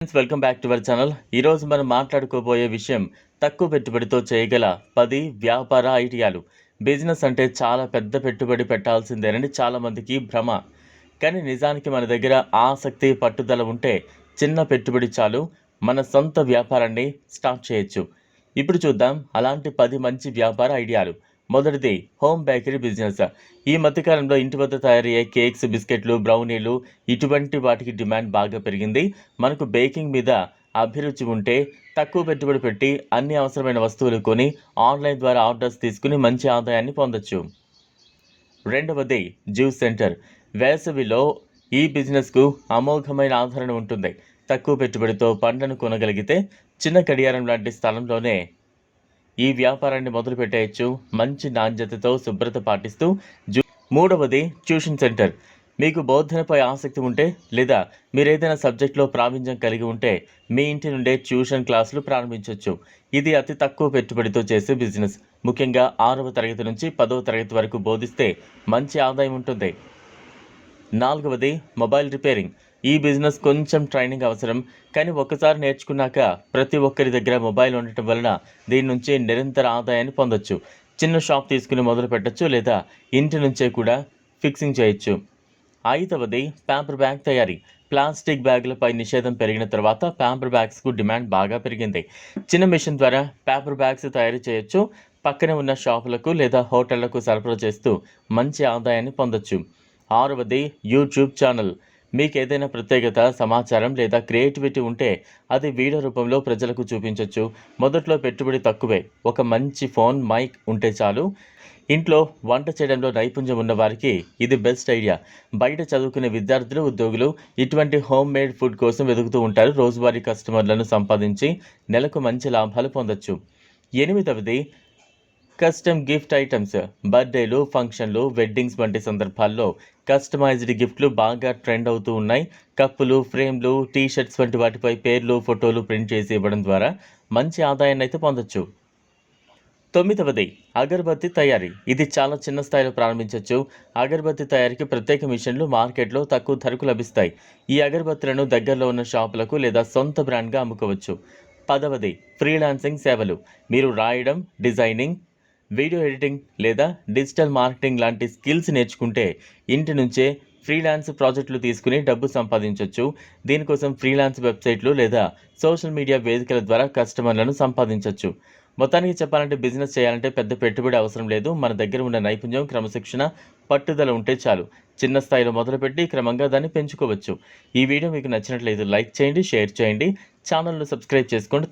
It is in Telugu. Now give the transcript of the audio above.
Friends welcome back to our channel ఈరోజు మనం మాట్లాడుకోబోయే విషయం తక్కువ పెట్టుబడితో చేయగల పది వ్యాపార ఐడియాలు. బిజినెస్ అంటే చాలా పెద్ద పెట్టుబడి పెట్టాల్సిందేనని చాలామందికి భ్రమ. కానీ నిజానికి మన దగ్గర ఆసక్తి పట్టుదల ఉంటే చిన్న పెట్టుబడి చాలు. మన సొంత వ్యాపారాన్ని స్టార్ట్ చేయొచ్చు. ఇప్పుడు చూద్దాం అలాంటి పది మంచి వ్యాపార ఐడియాలు. మొదటిది హోమ్ బేకరీ బిజినెస్. ఈ మధ్యకాలంలో ఇంటి వద్ద తయారయ్యే కేక్స్ బిస్కెట్లు బ్రౌనీలు ఇటువంటి వాటికి డిమాండ్ బాగా పెరిగింది. మనకు బేకింగ్ మీద అభిరుచి ఉంటే తక్కువ పెట్టుబడి పెట్టి అన్ని అవసరమైన వస్తువులు కొని ఆన్లైన్ ద్వారా ఆర్డర్స్ తీసుకుని మంచి ఆదాయాన్ని పొందొచ్చు. రెండవది జ్యూస్ సెంటర్. వేసవిలో ఈ బిజినెస్కు అమోఘమైన ఆదరణ ఉంటుంది. తక్కువ పెట్టుబడితో పండ్లను కొనగలిగితే చిన్న కడియారం లాంటి స్థలంలోనే ఈ వ్యాపారాన్ని మొదలు పెట్టేయచ్చు మంచి నాణ్యతతో శుభ్రత పాటిస్తూ మూడవది ట్యూషన్ సెంటర్. మీకు బోధనపై ఆసక్తి ఉంటే లేదా మీరు ఏదైనా సబ్జెక్ట్లో ప్రావీణ్యం కలిగి ఉంటే మీ ఇంటి నుండే ట్యూషన్ క్లాసులు ప్రారంభించవచ్చు ఇది అతి తక్కువ పెట్టుబడితో చేసే బిజినెస్. ముఖ్యంగా ఆరవ తరగతి నుంచి పదవ తరగతి వరకు బోధిస్తే మంచి ఆదాయం ఉంటుంది. నాలుగవది మొబైల్ రిపేరింగ్. ఈ బిజినెస్ కొంచెం ట్రైనింగ్ అవసరం కానీ ఒకసారి నేర్చుకున్నాక ప్రతి ఒక్కరి దగ్గర మొబైల్ ఉండటం వలన దీని నుంచి నిరంతర ఆదాయాన్ని పొందొచ్చు. చిన్న షాప్ తీసుకుని మొదలు పెట్టచ్చు లేదా ఇంటి నుంచే కూడా ఫిక్సింగ్ చేయొచ్చు. ఐదవది పేపర్ బ్యాగ్ తయారీ. ప్లాస్టిక్ బ్యాగులపై నిషేధం పెరిగిన తర్వాత పేపర్ బ్యాగ్స్కు డిమాండ్ బాగా పెరిగింది. చిన్న మిషన్ ద్వారా పేపర్ బ్యాగ్స్ తయారు చేయొచ్చు పక్కనే ఉన్న షాపులకు లేదా హోటళ్ళకు సరఫరా చేస్తూ మంచి ఆదాయాన్ని పొందొచ్చు. ఆరవది యూట్యూబ్ ఛానల్. మీకు ఏదైనా ప్రత్యేకత సమాచారం లేదా క్రియేటివిటీ ఉంటే అది వీడియో రూపంలో ప్రజలకు చూపించవచ్చు మొదట్లో పెట్టుబడి తక్కువే. ఒక మంచి ఫోన్ మైక్ ఉంటే చాలు. ఇంట్లో వంట చేయడంలో నైపుణ్యం ఉన్న వారికి ఇది బెస్ట్ ఐడియా. బయట చదువుకునే విద్యార్థులు ఉద్యోగులు ఇటువంటి హోమ్ మేడ్ ఫుడ్ కోసం వెతుకుతూ ఉంటారు. రోజువారీ కస్టమర్లను సంపాదించి నెలకు మంచి లాభాలు పొందొచ్చు. ఎనిమిదవది కస్టమ్ గిఫ్ట్ ఐటమ్స్ బర్త్డేలు ఫంక్షన్లు వెడ్డింగ్స్ వంటి సందర్భాల్లో కస్టమైజ్డ్ గిఫ్ట్లు బాగా ట్రెండ్ అవుతూ ఉన్నాయి. కప్పులు ఫ్రేమ్లు టీ షర్ట్స్ వంటి వాటిపై పేర్లు ఫోటోలు ప్రింట్ చేసి ఇవ్వడం ద్వారా మంచి ఆదాయాన్ని అయితే పొందొచ్చు. తొమ్మిదవది అగరబత్తి తయారీ. ఇది చాలా చిన్న స్థాయిలో ప్రారంభించవచ్చు అగరబత్తి తయారీకి ప్రత్యేక మిషన్లు మార్కెట్లో తక్కువ ధరకు లభిస్తాయి. ఈ అగరబత్తులను దగ్గరలో ఉన్న షాపులకు లేదా సొంత బ్రాండ్గా అమ్ముకోవచ్చు. పదవది ఫ్రీలాన్సింగ్ సేవలు. మీరు రాయడం డిజైనింగ్ వీడియో ఎడిటింగ్ లేదా డిజిటల్ మార్కెటింగ్ లాంటి స్కిల్స్ నేర్చుకుంటే ఇంటి నుంచే ఫ్రీలాన్స్ ప్రాజెక్టులు తీసుకుని డబ్బు సంపాదించవచ్చు దీనికోసం ఫ్రీలాన్స్ వెబ్సైట్లు లేదా సోషల్ మీడియా వేదికల ద్వారా కస్టమర్లను సంపాదించవచ్చు మొత్తానికి చెప్పాలంటే బిజినెస్ చేయాలంటే పెద్ద పెట్టుబడి అవసరం లేదు. మన దగ్గర ఉన్న నైపుణ్యం క్రమశిక్షణ పట్టుదల ఉంటే చాలు. చిన్న స్థాయిలో మొదలుపెట్టి క్రమంగా దాన్ని పెంచుకోవచ్చు. ఈ వీడియో మీకు నచ్చినట్లయితే లైక్ చేయండి షేర్ చేయండి. ఛానల్ను సబ్స్క్రైబ్ చేసుకోండి.